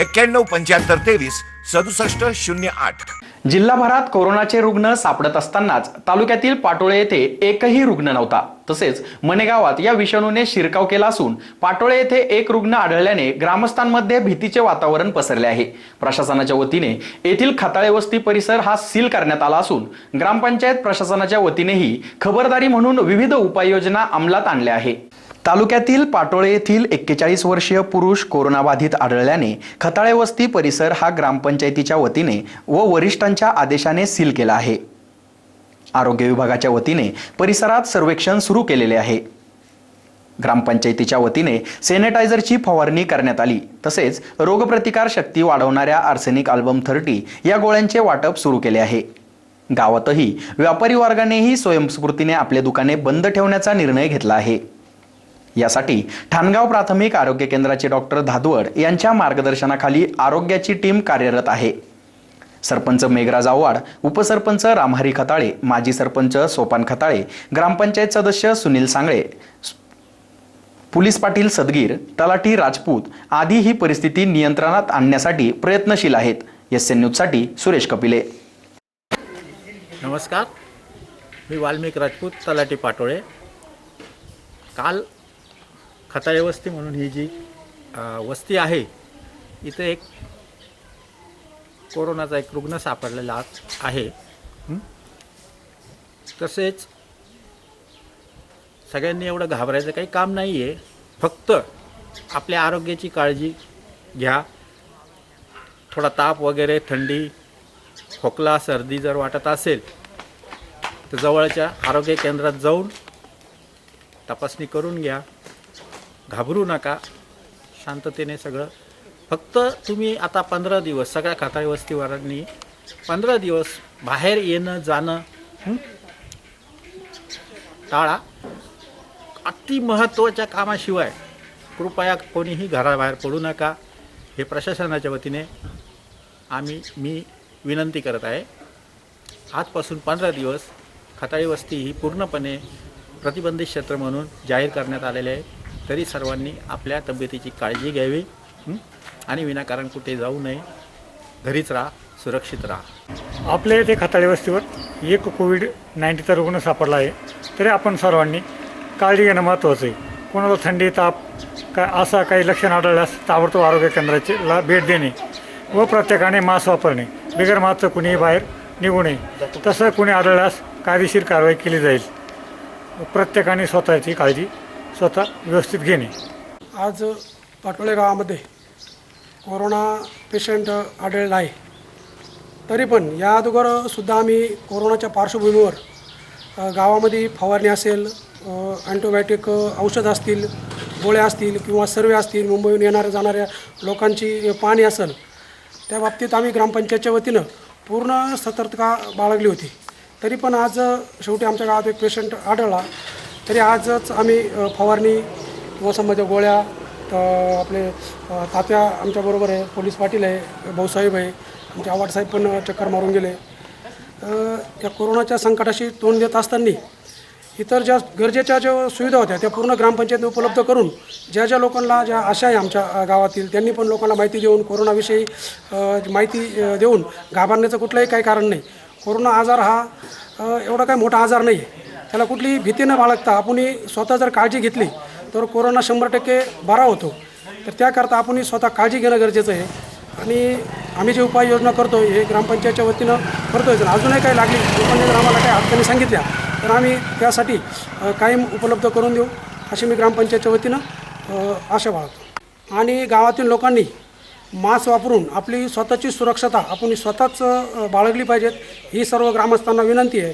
एक्क्याण्णव पंच्याहत्तर तेवीस सदुसष्ट शून्य आठ. जिल्हाभरात कोरोनाचे रुग्ण सापडत असतानाच तालुक्यातील पाटोळे येथे एकही रुग्ण नव्हता. तसेच मनेगावात या विषाणूने शिरकाव केला असून पाटोळे येथे एक रुग्ण आढळल्याने ग्रामस्थांमध्ये भीतीचे वातावरण पसरले आहे. प्रशासनाच्या वतीने येथील खताळे वस्ती परिसर हा सील करण्यात आला असून ग्रामपंचायत प्रशासनाच्या वतीनेही खबरदारी म्हणून विविध उपाययोजना अंमलात आणल्या आहे. तालुक्यातील पाटोळे येथील एक्केचाळीस वर्षीय पुरुष कोरोनाबाधित आढळल्याने खताळे वस्ती परिसर हा ग्रामपंचायतीच्या वतीने व वरिष्ठांच्या आदेशाने सील केला आहे. आरोग्य विभागाच्या वतीने परिसरात सर्वेक्षण सुरू केलेले आहे. ग्रामपंचायतीच्या वतीने सॅनिटायझरची फवारणी करण्यात आली. तसेच रोगप्रतिकार शक्ती वाढवणाऱ्या आर्सेनिक अल्बम थर्टी या गोळ्यांचे वाटप सुरू केले आहे. गावातही व्यापारी वर्गानेही स्वयंस्फूर्तीने आपले दुकाने बंद ठेवण्याचा निर्णय घेतला आहे. यासाठी ठाणगाव प्राथमिक आरोग्य केंद्राचे डॉक्टर धादवड यांच्या मार्गदर्शनाखाली आरोग्याची टीम कार्यरत आहे. सरपंच मेघराज आव्हाड उपसरपंच रामहरी खताळे माजी सरपंच सोपान खताळे ग्रामपंचायत सदस्य सुनील सांगळे पोलीस पाटील सदगीर तलाठी राजपूत आदी ही परिस्थिती नियंत्रणात आणण्यासाठी प्रयत्नशील आहेत. एस एन न्यूजसाठी सुरेश कपिले. नमस्कार. मी वाल्मिक राजपूत तलाठी पाटोळे. काल खताळे वस्ती म्हणून ही जी वस्ती आहे इथे एक कोरोनाचा एक रुग्ण सापडलेला आहे. तसेच सगळ्यांनी एवढं घाबरायचं काही काम नाही आहे फक्त आपल्या आरोग्याची काळजी घ्या. थोडा ताप वगैरे थंडी खोकला सर्दी जर वाटत असेल तर जवळच्या आरोग्य केंद्रात जाऊन तपासणी करून घ्या. घाबरू नका. शांततेने सगळं. फक्त तुम्ही आता पंधरा दिवस सगळ्या खाताळी वस्तीवारांनी पंधरा दिवस बाहेर येणं जाणं टाळा. अति महत्त्वाच्या कामाशिवाय कृपया कोणीही घराबाहेर पडू नका. हे प्रशासनाच्या वतीने आम्ही मी विनंती करत आहे. आजपासून पंधरा दिवस खताळी वस्ती ही पूर्णपणे प्रतिबंधित क्षेत्र म्हणून जाहीर करण्यात आलेले आहे. तरी सर्वांनी आपल्या तब्येतीची काळजी घ्यावी आणि विनाकारण कुठे जाऊ नये. घरीच राहा सुरक्षित राहा. आपल्या येथे खताळे वस्तीवर एक कोविड नाईन्टीचा रुग्ण सापडला आहे. तरी आपण सर्वांनी काळजी घेणं महत्त्वाचं आहे. कोणाला थंडी ताप काय असा काही लक्षण आढळल्यास ताबडतोब आरोग्य केंद्राची ला भेट देणे व प्रत्येकाने मास्क वापरणे. बिगर मास्क कुणीही बाहेर निघू नये. तसं कुणी आढळल्यास कायदेशीर कारवाई केली जाईल. प्रत्येकाने स्वतःची काळजी स्वतः व्यवस्थित घेणे. आज पाटोळे गावामध्ये कोरोना पेशंट आढळला आहे. तरी पण या अगोदर सुद्धा आम्ही कोरोनाच्या पार्श्वभूमीवर गावामध्ये फवारणी असेल अँटीबायोटिक औषध असतील गोळ्या असतील किंवा सर्वे असतील मुंबईहून येणाऱ्या जाणाऱ्या लोकांची पाणी असेल त्या बाबतीत आम्ही ग्रामपंचायतच्या वतीनं पूर्ण सतर्कता बाळगली होती. तरी पण आज शेवटी आमच्या गावात एक पेशंट आढळला. तरी आजच आम्ही फवारणी वसंमध्ये गोळ्या तर आपले तात्या आमच्याबरोबर आहे पोलीस पाटील आहे भाऊसाहेब आहे आमचे आवाडसाहेब पण चक्कर मारून गेले. या कोरोनाच्या संकटाशी तोंड देत असताना इतर ज्या गरजेच्या ज्या सुविधा होत्या त्या पूर्ण ग्रामपंचायतने उपलब्ध करून ज्या ज्या लोकांना ज्या आशा आहे आमच्या गावातील त्यांनी पण लोकांना माहिती देऊन कोरोनाविषयी माहिती देऊन घाबरण्याचं कुठलंही काही कारण नाही. कोरोना आजार हा एवढा काही मोठा आजार नाही आहे त्याला कुठलीही भीती न बाळगता आपण स्वतः जर काळजी घेतली तर कोरोना शंभर टक्के बरा होतो. तर त्याकरता आपण स्वतः काळजी घेणं गरजेचं आहे. आणि आम्ही जे उपाययोजना करतो हे ग्रामपंचायतच्या वतीनं करतोय. जर अजूनही काही लागली लोकांनी जर आम्हाला काही अडचणी सांगितल्या तर आम्ही त्यासाठी कायम उपलब्ध करून देऊ. अशी मी ग्रामपंचायतच्या वतीनं आशा बाळगतो. आणि गावातील लोकांनी मास्क वापरून आपली स्वतःची सुरक्षता आपण स्वतःच बाळगली पाहिजेत. ही सर्व ग्रामस्थांना विनंती आहे.